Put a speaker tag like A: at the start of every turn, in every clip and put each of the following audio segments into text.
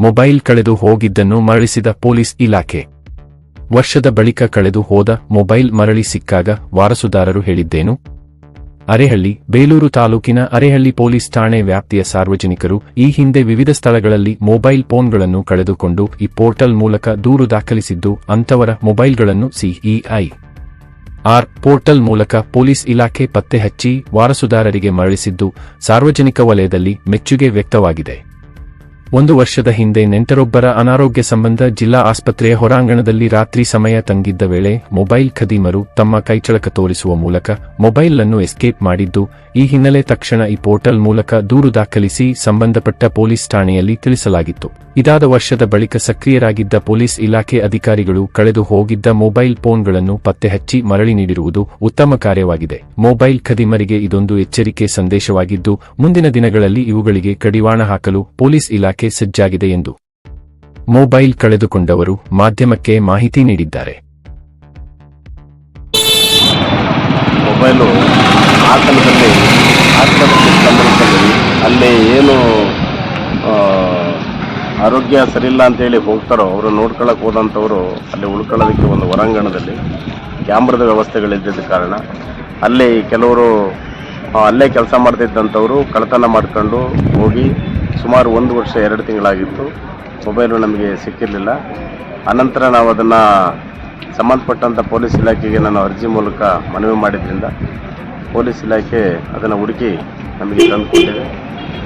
A: Mobile ಕಳೆದು ಹೋಗಿದ್ದನ್ನು ಮರಳಿಸಿದ police ಇಲಾಖೆ. ವರ್ಷದ ಬಳಿಕ ಕಳೆದು ಹೋದ ಮೊಬೈಲ್ ಮರಳಿ ಸಿಕ್ಕಾಗ ವಾರಸುದಾರರು ಹೇಳಿದ್ದೇನು? ಅರೆಹಳ್ಳಿ, ಬೇಲೂರು ತಾಲೂಕಿನ ಅರೆಹಳ್ಳಿ ಪೊಲೀಸ್ ಠಾಣೆ ವ್ಯಾಪ್ತಿಯ ಸಾರ್ವಜನಿಕರು ಈ ಹಿಂದೆ ವಿವಿಧ ಸ್ಥಳಗಳಲ್ಲಿ ಮೊಬೈಲ್ ಫೋನ್ಗಳನ್ನು ಕಳೆದುಕೊಂಡು ಈ ಪೋರ್ಟಲ್ ಮೂಲಕ ದೂರು ದಾಖಲಿಸಿದ್ದು ಅಂತವರ ಮೊಬೈಲ್ಗಳನ್ನು C E I. R portal ಮೂಲಕ ಪೊಲೀಸ್ ಇಲಾಖೆ ಪತ್ತೆ ಹಚ್ಚಿ ವಾರಸುದಾರರಿಗೆ ಮರಳಿಸಿದ್ದು ಸಾರ್ವಜನಿಕ ವಲಯದಲ್ಲಿ ಮೆಚ್ಚುಗೆ ವ್ಯಕ್ತವಾಗಿದೆ. ಒಂದು ವರ್ಷದ ಹಿಂದೆ ನೆಂಟರೊಬ್ಬರ ಅನಾರೋಗ್ಯ ಸಂಬಂಧ ಜಿಲ್ಲಾ ಆಸ್ಪತ್ರೆಯ ಹೊರಾಂಗಣದಲ್ಲಿ ರಾತ್ರಿ ಸಮಯ ತಂಗಿದ್ದ ವೇಳೆ ಮೊಬೈಲ್ ಖದೀಮರು ತಮ್ಮ ಕೈಚಳಕ ತೋರಿಸುವ ಮೂಲಕ ಮೊಬೈಲ್ ಅನ್ನು ಎಸ್ಕೇಪ್ ಮಾಡಿದ್ದು, ಈ ಹಿನ್ನೆಲೆ ತಕ್ಷಣ ಈ ಪೋರ್ಟಲ್ ಮೂಲಕ ದೂರು ದಾಖಲಿಸಿ ಸಂಬಂಧಪಟ್ಟ ಪೊಲೀಸ್ ಠಾಣೆಯಲ್ಲಿ ತಿಳಿಸಲಾಗಿತ್ತು. ಇದಾದ ವರ್ಷದ ಬಳಿಕ ಸಕ್ರಿಯರಾಗಿದ್ದ ಪೊಲೀಸ್ ಇಲಾಖೆ ಅಧಿಕಾರಿಗಳು ಕಳೆದು ಹೋಗಿದ್ದ ಮೊಬೈಲ್ ಫೋನ್ಗಳನ್ನು ಪತ್ತೆ ಹಚ್ಚಿ ಮರಳಿ ನೀಡಿರುವುದು ಉತ್ತಮ ಕಾರ್ಯವಾಗಿದೆ. ಮೊಬೈಲ್ ಖದೀಮರಿಗೆ ಇದೊಂದು ಎಚ್ಚರಿಕೆ ಸಂದೇಶವಾಗಿದ್ದು, ಮುಂದಿನ ದಿನಗಳಲ್ಲಿ ಇವುಗಳಿಗೆ ಕಡಿವಾಣ ಹಾಕಲು ಪೊಲೀಸ್ ಇಲಾಖೆ ಸಜ್ಜಾಗಿದೆ ಎಂದು ಮೊಬೈಲ್ ಕಳೆದುಕೊಂಡವರು ಮಾಧ್ಯಮಕ್ಕೆ ಮಾಹಿತಿ ನೀಡಿದ್ದಾರೆ.
B: ಮೊಬೈಲು ಸಂದರ್ಭದಲ್ಲಿ ಅಲ್ಲಿ ಏನು ಆ, ಆರೋಗ್ಯ ಸರಿಯಿಲ್ಲ ಅಂತೇಳಿ ಹೋಗ್ತಾರೋ ಅವರು ನೋಡ್ಕೊಳ್ಳೋಕೆ ಹೋದಂಥವ್ರು ಅಲ್ಲಿ ಉಳ್ಕೊಳ್ಳೋದಕ್ಕೆ ಒಂದು ಹೊರಾಂಗಣದಲ್ಲಿ ಕ್ಯಾಮ್ರದ ವ್ಯವಸ್ಥೆಗಳಿದ್ದ ಕಾರಣ ಅಲ್ಲಿ ಕೆಲವರು ಅಲ್ಲೇ ಕೆಲಸ ಮಾಡ್ತಿದ್ದಂಥವರು ಕಳ್ಳತನ ಮಾಡ್ಕೊಂಡು ಹೋಗಿ ಸುಮಾರು ಒಂದು ವರ್ಷ, ಎರಡು ತಿಂಗಳಾಗಿತ್ತು. ಮೊಬೈಲು ನಮಗೆ ಸಿಕ್ಕಿರಲಿಲ್ಲ. ಅನಂತರ ನಾವು ಅದನ್ನು ಸಂಬಂಧಪಟ್ಟಂಥ ಪೊಲೀಸ್ ಇಲಾಖೆಗೆ ನಾನು ಅರ್ಜಿ ಮೂಲಕ ಮನವಿ ಮಾಡಿದ್ರಿಂದ ಪೊಲೀಸ್ ಇಲಾಖೆ ಅದನ್ನು ಹುಡುಕಿ ನಮಗೆ ತಂದುಕೊಟ್ಟಿದೆ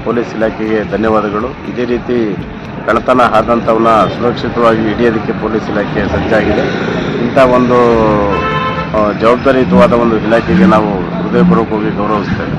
B: ಪೊಲೀಸ್ ಇಲಾಖೆಗೆ ಧನ್ಯವಾದಗಳು. ಇದೇ ರೀತಿ ಕಳ್ಳತನ ಆದಂಥವನ್ನ ಸುರಕ್ಷಿತವಾಗಿ ಹಿಡಿಯೋದಕ್ಕೆ ಪೊಲೀಸ್ ಇಲಾಖೆ ಸಜ್ಜಾಗಿದೆ. ಇಂಥ ಒಂದು ಜವಾಬ್ದಾರಿಯುತವಾದ ಒಂದು ಇಲಾಖೆಗೆ ನಾವು ಹೃದಯಪೂರ್ವಕವಾಗಿ ಗೌರವಿಸ್ತೇವೆ.